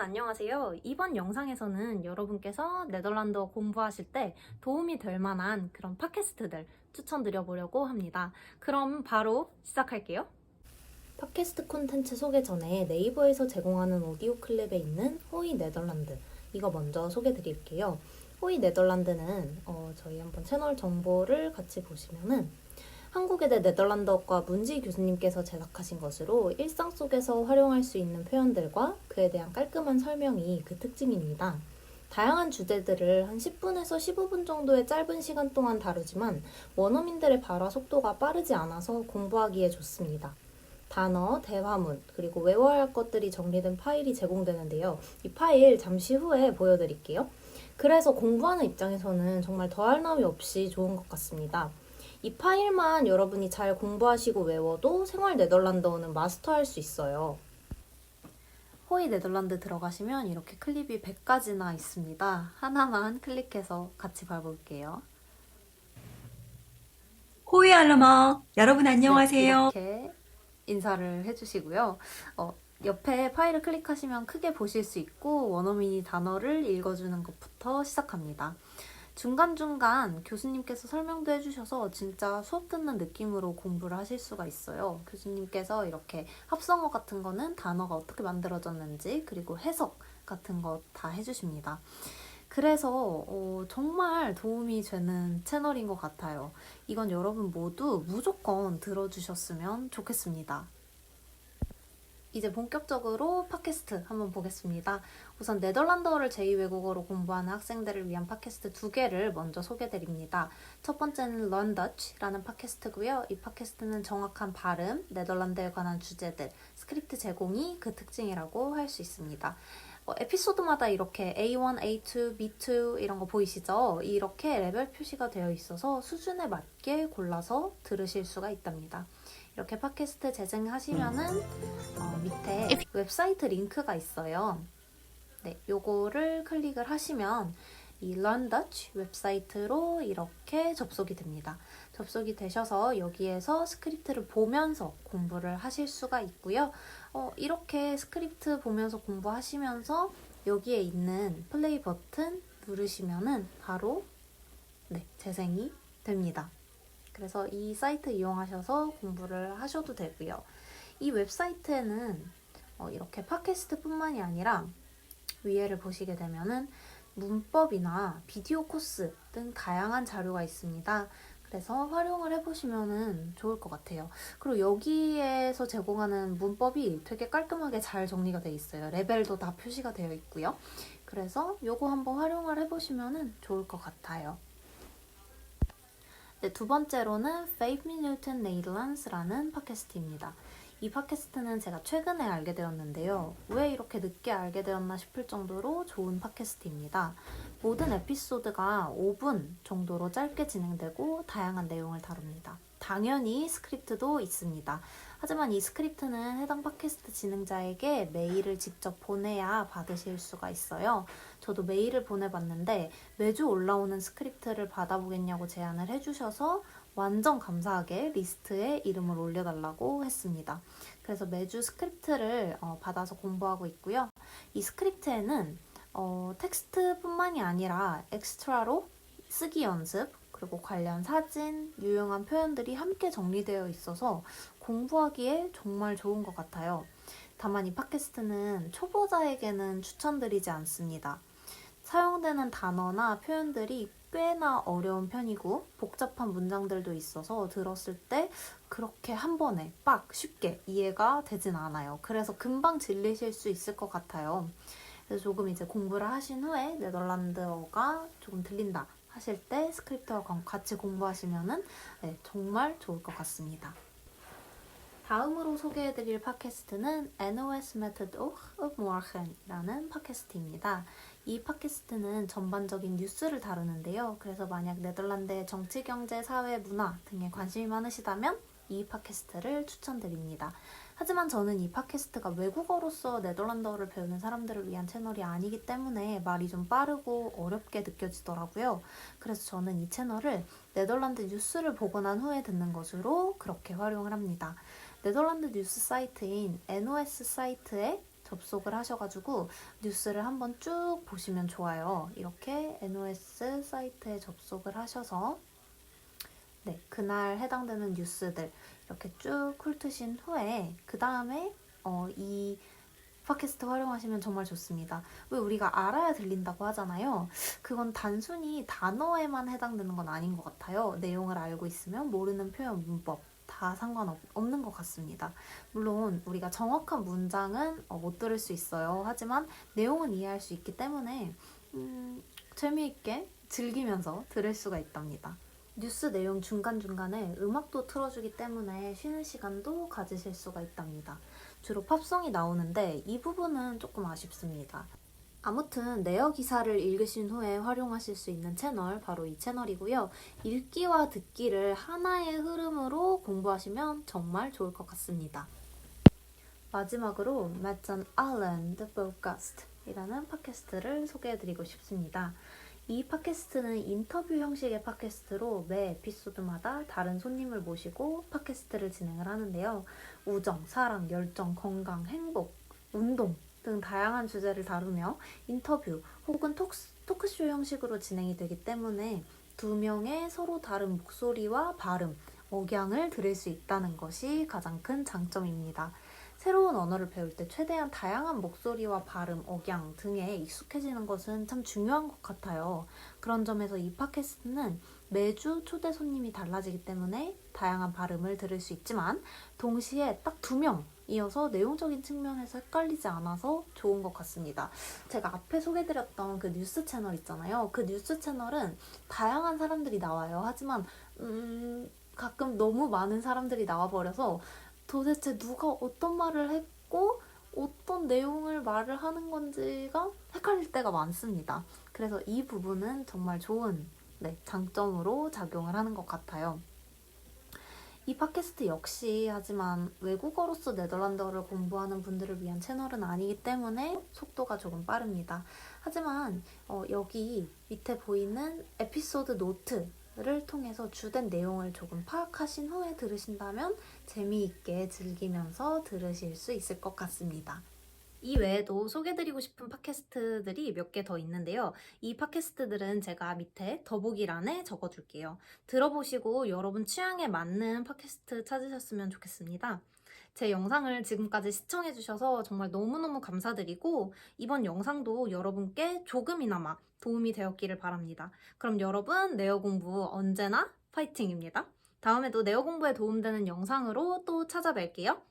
안녕하세요. 이번 영상에서는 여러분께서 네덜란드어 공부하실 때 도움이 될 만한 그런 팟캐스트들 추천드려 보려고 합니다. 그럼 바로 시작할게요. 팟캐스트 콘텐츠 소개 전에 네이버에서 제공하는 오디오 클립에 있는 호이 네덜란드 이거 먼저 소개 드릴게요. 호이 네덜란드는 어, 저희 한번 채널 정보를 같이 보시면은 한국외대 네덜란드어과 문지 교수님께서 제작하신 것으로 일상 속에서 활용할 수 있는 표현들과 그에 대한 깔끔한 설명이 그 특징입니다. 다양한 주제들을 한 10분에서 15분 정도의 짧은 시간 동안 다루지만 원어민들의 발화 속도가 빠르지 않아서 공부하기에 좋습니다. 단어, 대화문, 그리고 외워야 할 것들이 정리된 파일이 제공되는데요. 이 파일 잠시 후에 보여드릴게요. 그래서 공부하는 입장에서는 정말 더할 나위 없이 좋은 것 같습니다. 이 파일만 여러분이 잘 공부하시고 외워도 생활 네덜란드어는 마스터할 수 있어요. 호이 네덜란드 들어가시면 이렇게 클립이 100가지나 있습니다. 하나만 클릭해서 같이 봐볼게요. 호이 알러머 여러분 안녕하세요. 네, 이렇게 인사를 해주시고요. 어, 옆에 파일을 클릭하시면 크게 보실 수 있고 원어민이 단어를 읽어주는 것부터 시작합니다. 중간중간 교수님께서 설명도 해주셔서 진짜 수업 듣는 느낌으로 공부를 하실 수가 있어요. 교수님께서 이렇게 합성어 같은 거는 단어가 어떻게 만들어졌는지 그리고 해석 같은 거 다 해주십니다. 그래서 어, 정말 도움이 되는 채널인 것 같아요. 이건 여러분 모두 무조건 들어주셨으면 좋겠습니다. 이제 본격적으로 팟캐스트 한번 보겠습니다. 우선 네덜란드어를 제2외국어로 공부하는 학생들을 위한 팟캐스트 두 개를 먼저 소개드립니다. 첫 번째는 Dutch라는 팟캐스트고요. 이 팟캐스트는 정확한 발음, 네덜란드에 관한 주제들, 스크립트 제공이 그 특징이라고 할 수 있습니다. 어, 에피소드마다 이렇게 A1, A2, B2 이런 거 보이시죠? 이렇게 레벨 표시가 되어 있어서 수준에 맞게 골라서 들으실 수가 있답니다. 이렇게 팟캐스트 재생하시면은 어, 밑에 웹사이트 링크가 있어요. 네, 요거를 클릭을 하시면 이 Learn Dutch 웹사이트로 이렇게 접속이 됩니다. 접속이 되셔서 여기에서 스크립트를 보면서 공부를 하실 수가 있고요. 어, 이렇게 스크립트 보면서 공부하시면서 여기에 있는 플레이 버튼 누르시면은 바로 네, 재생이 됩니다. 그래서 이 사이트 이용하셔서 공부를 하셔도 되고요. 이 웹사이트에는 어, 이렇게 팟캐스트뿐만이 아니라 위에를 보시게 되면은 문법이나 비디오 코스 등 다양한 자료가 있습니다. 그래서 활용을 해보시면 좋을 것 같아요. 그리고 여기에서 제공하는 문법이 되게 깔끔하게 잘 정리가 되어 있어요. 레벨도 다 표시가 되어 있고요. 그래서 요거 한번 활용을 해보시면 좋을 것 같아요. 네, 두 번째로는 Five Minuten Nederlands라는 팟캐스트입니다. 이 팟캐스트는 제가 최근에 알게 되었는데요. 왜 이렇게 늦게 알게 되었나 싶을 정도로 좋은 팟캐스트입니다. 모든 에피소드가 5분 정도로 짧게 진행되고 다양한 내용을 다룹니다. 당연히 스크립트도 있습니다. 하지만 이 스크립트는 해당 팟캐스트 진행자에게 메일을 직접 보내야 받으실 수가 있어요. 저도 메일을 보내봤는데 매주 올라오는 스크립트를 받아보겠냐고 제안을 해주셔서 완전 감사하게 리스트에 이름을 올려달라고 했습니다. 그래서 매주 스크립트를 어, 받아서 공부하고 있고요. 이 스크립트에는 어, 텍스트뿐만이 아니라 엑스트라로 쓰기 연습, 그리고 관련 사진, 유용한 표현들이 함께 정리되어 있어서 공부하기에 정말 좋은 것 같아요. 다만 이 팟캐스트는 초보자에게는 추천드리지 않습니다. 사용되는 단어나 표현들이 꽤나 어려운 편이고 복잡한 문장들도 있어서 들었을 때 그렇게 한 번에 빡 쉽게 이해가 되진 않아요. 그래서 금방 질리실 수 있을 것 같아요. 그래서 조금 이제 공부를 하신 후에 네덜란드어가 조금 들린다 하실 때 스크립트와 같이 공부하시면은 네, 정말 좋을 것 같습니다. 다음으로 소개해드릴 팟캐스트는 NOS Method of Morgen이라는 팟캐스트입니다. 이 팟캐스트는 전반적인 뉴스를 다루는데요. 그래서 만약 네덜란드의 정치, 경제, 사회, 문화 등에 관심이 많으시다면 이 팟캐스트를 추천드립니다. 하지만 저는 이 팟캐스트가 외국어로서 네덜란드어를 배우는 사람들을 위한 채널이 아니기 때문에 말이 좀 빠르고 어렵게 느껴지더라고요. 그래서 저는 이 채널을 네덜란드 뉴스를 보고 난 후에 듣는 것으로 그렇게 활용을 합니다. 네덜란드 뉴스 사이트인 NOS 사이트에 접속을 하셔가지고 뉴스를 한번 쭉 보시면 좋아요. 이렇게 NOS 사이트에 접속을 하셔서 네, 그날 해당되는 뉴스들 이렇게 쭉 훑으신 후에 그 다음에 어, 이 팟캐스트 활용하시면 정말 좋습니다. 왜 우리가 알아야 들린다고 하잖아요. 그건 단순히 단어에만 해당되는 건 아닌 것 같아요. 내용을 알고 있으면 모르는 표현, 문법 다 상관없는 것 같습니다. 물론 우리가 정확한 문장은 어, 못 들을 수 있어요. 하지만 내용은 이해할 수 있기 때문에 음, 재미있게 즐기면서 들을 수가 있답니다. 뉴스 내용 중간중간에 음악도 틀어주기 때문에 쉬는 시간도 가지실 수가 있답니다. 주로 팝송이 나오는데 이 부분은 조금 아쉽습니다. 아무튼 내역 기사를 읽으신 후에 활용하실 수 있는 채널 바로 이 채널이고요. 읽기와 듣기를 하나의 흐름으로 공부하시면 정말 좋을 것 같습니다. 마지막으로 마찬 알렌 드 포드캐스트이라는 팟캐스트를 소개해드리고 싶습니다. 이 팟캐스트는 인터뷰 형식의 팟캐스트로 매 에피소드마다 다른 손님을 모시고 팟캐스트를 진행을 하는데요. 우정, 사랑, 열정, 건강, 행복, 운동 등 다양한 주제를 다루며 인터뷰 혹은 톡스, 토크쇼 형식으로 진행이 되기 때문에 두 명의 서로 다른 목소리와 발음, 억양을 들을 수 있다는 것이 가장 큰 장점입니다. 새로운 언어를 배울 때 최대한 다양한 목소리와 발음, 억양 등에 익숙해지는 것은 참 중요한 것 같아요. 그런 점에서 이 팟캐스트는 매주 초대 손님이 달라지기 때문에 다양한 발음을 들을 수 있지만 동시에 딱 두 명 이어서 내용적인 측면에서 헷갈리지 않아서 좋은 것 같습니다. 제가 앞에 소개드렸던 그 뉴스 채널 있잖아요. 그 뉴스 채널은 다양한 사람들이 나와요. 하지만 음, 가끔 너무 많은 사람들이 나와버려서 도대체 누가 어떤 말을 했고 어떤 내용을 말을 하는 건지가 헷갈릴 때가 많습니다. 그래서 이 부분은 정말 좋은 네, 장점으로 작용을 하는 것 같아요. 이 팟캐스트 역시 하지만 외국어로서 네덜란드어를 공부하는 분들을 위한 채널은 아니기 때문에 속도가 조금 빠릅니다. 하지만 어, 여기 밑에 보이는 에피소드 노트 를 통해서 주된 내용을 조금 파악하신 후에 들으신다면 재미있게 즐기면서 들으실 수 있을 것 같습니다. 이 외에도 소개드리고 싶은 팟캐스트들이 몇 개 더 있는데요. 이 팟캐스트들은 제가 밑에 더보기란에 적어둘게요. 들어보시고 여러분 취향에 맞는 팟캐스트 찾으셨으면 좋겠습니다. 제 영상을 지금까지 시청해주셔서 정말 너무너무 감사드리고 이번 영상도 여러분께 조금이나마 도움이 되었기를 바랍니다. 그럼 여러분 네어 공부 언제나 파이팅입니다. 다음에도 네어 공부에 도움되는 영상으로 또 찾아뵐게요.